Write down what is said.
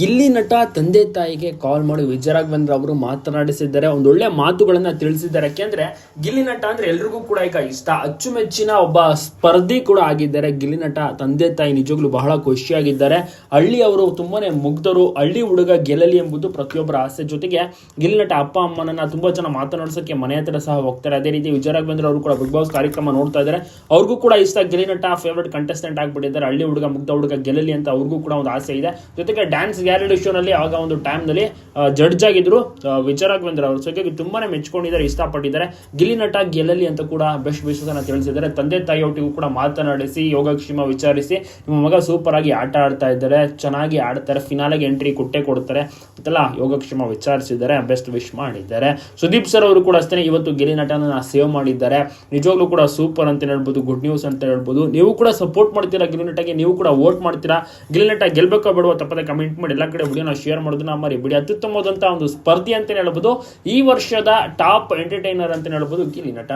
ಗಿಲ್ಲಿ ನಟ ತಂದೆ ತಾಯಿಗೆ ಕಾಲ್ ಮಾಡಿ ವಿಜಯರಾಘವೇಂದ್ರ ಅವರು ಮಾತನಾಡಿಸಿದ್ದಾರೆ. ಒಳ್ಳೆ ಮಾತುಗಳನ್ನ ತಿಳಿಸಿದ್ದಾರೆ. ಯಾಕೆಂದ್ರೆ ಗಿಲ್ಲಿ ನಟ ಅಂದ್ರೆ ಎಲ್ರಿಗೂ ಕೂಡ ಈಗ ಇಷ್ಟ. ಅಚ್ಚುಮೆಚ್ಚಿನ ಒಬ್ಬ ಸ್ಪರ್ಧಿ ಕೂಡ ಆಗಿದ್ದಾರೆ. ಗಿಲ್ಲಿ ನಟ ತಂದೆ ತಾಯಿ ನಿಜವಾಗ್ಲೂ ಬಹಳ ಖುಷಿಯಾಗಿದ್ದಾರೆ. ಹಳ್ಳಿ ಅವರು ತುಂಬಾನೇ ಮುಗ್ಧರು. ಹಳ್ಳಿ ಹುಡುಗ ಗೆಲ್ಲಲಿ ಎಂಬುದು ಪ್ರತಿಯೊಬ್ಬರ ಆಸೆ. ಜೊತೆಗೆ ಗಿಲ್ಲಿ ನಟ ಅಪ್ಪ ಅಮ್ಮನನ್ನ ತುಂಬಾ ಜನ ಮಾತನಾಡಿಸೋಕೆ ಮನೆ ಹತ್ರ ಸಹ ಹೋಗ್ತಾರೆ. ಅದೇ ರೀತಿ ವಿಜಯರಾಘವೇಂದ್ರ ಅವರು ಕೂಡ ಬಿಗ್ ಬಾಸ್ ಕಾರ್ಯಕ್ರಮ ನೋಡ್ತಾ ಇದ್ದಾರೆ. ಅವ್ರಿಗೂ ಕೂಡ ಇಷ್ಟ ಗಿಲ್ಲಿ ನಟ ಫೇವರೇಟ್ ಕಂಟೆಸ್ಟೆಂಟ್ ಆಗಿಬಿಟ್ಟಿದ್ದಾರೆ. ಹಳ್ಳಿ ಹುಡುಗ, ಮುಗ್ಧ ಹುಡುಗ ಗೆಲ್ಲಲಿ ಅಂತ ಅವ್ರಿಗೂ ಕೂಡ ಒಂದು ಆಸೆ ಇದೆ. ಜೊತೆಗೆ ಡ್ಯಾನ್ಸ್ ಗ್ಯಾಲರಿ ಶೋನಲ್ಲಿ ಆಗ ಒಂದು ಟೈಮ್ನಲ್ಲಿ ಜಡ್ಜ್ ಆಗಿದ್ರು ವಿಚಾರಕ್ ವಿಜಯ ಅವರು. ಸೊ ತುಂಬಾನೇ ಮೆಚ್ಕೊಂಡಿದ್ದಾರೆ, ಇಷ್ಟಪಟ್ಟಿದ್ದಾರೆ. ಗಿಲ್ಲಿ ನಟ ಗೆಲ್ಲಲಿ ಅಂತ ಕೂಡ ಬೆಸ್ಟ್ ವಿಶಸ್ ತಿಳಿಸಿದ್ದಾರೆ. ತಂದೆ ತಾಯಿಯೊಟ್ಟಿಗೂ ಕೂಡ ಮಾತನಾಡಿಸಿ, ಯೋಗಕ್ಷೇಮ ವಿಚಾರಿಸಿ, ನಿಮ್ಮ ಮಗ ಸೂಪರ್ ಆಗಿ ಆಟ ಆಡ್ತಾ ಇದ್ದಾರೆ. ಚೆನ್ನಾಗಿ ಆಡ್ತಾರೆ. ಫಿನಾಲೆಗೆ ಎಂಟ್ರಿ ಕೊಟ್ಟೆ ಕೊಡ್ತಾರೆ. ಅಂತೆಲ್ಲ ಯೋಗಕ್ಷೇಮ ವಿಚಾರಿಸಿದ್ದಾರೆ. ಬೆಸ್ಟ್ ವಿಶ್ ಮಾಡಿದ್ದಾರೆ. ಸುದೀಪ್ ಸರ್ ಅವರು ಕೂಡ ಅಷ್ಟೇ ಇವತ್ತು ಗಿಲ್ಲಿ ನಟನ ಸೇವ್ ಮಾಡಿದ್ದಾರೆ. ನಿಜವಾಗ್ಲೂ ಕೂಡ ಸೂಪರ್ ಅಂತ ಹೇಳ್ಬೋದು ಗುಡ್ ನ್ಯೂಸ್ ಅಂತ ಹೇಳ್ಬೋದು. ನೀವು ಕೂಡ ಸಪೋರ್ಟ್ ಮಾಡ್ತೀರಾ ಗಿಲಿ ನಟಗೆ? ನೀವು ಕೂಡ ವೋಟ್ ಮಾಡ್ತೀರಾ? ಗಿಲಿ ನಟ ಗೆಲ್ಬೇಕೋ ಬಿಡುವ? ತಪ್ಪದೆ ಕಮೆಂಟ್ ಮಾಡಿ. ಎಲ್ಲ ಕಡೆ ವಿಡಿಯೋನ ಶೇರ್ ಮಾಡೋದನ್ನ ಮರಿಬಿಡಿ ಅತ್ಯುತ್ತಮವಾದಂತಹ ಒಂದು ಸ್ಪರ್ಧೆ ಅಂತ ಹೇಳ್ಬೋದು. ಈ ವರ್ಷದ ಟಾಪ್ ಎಂಟರ್ಟೈನರ್ ಅಂತ ಹೇಳ್ಬೋದು ಗಿಲಿ ನಟ.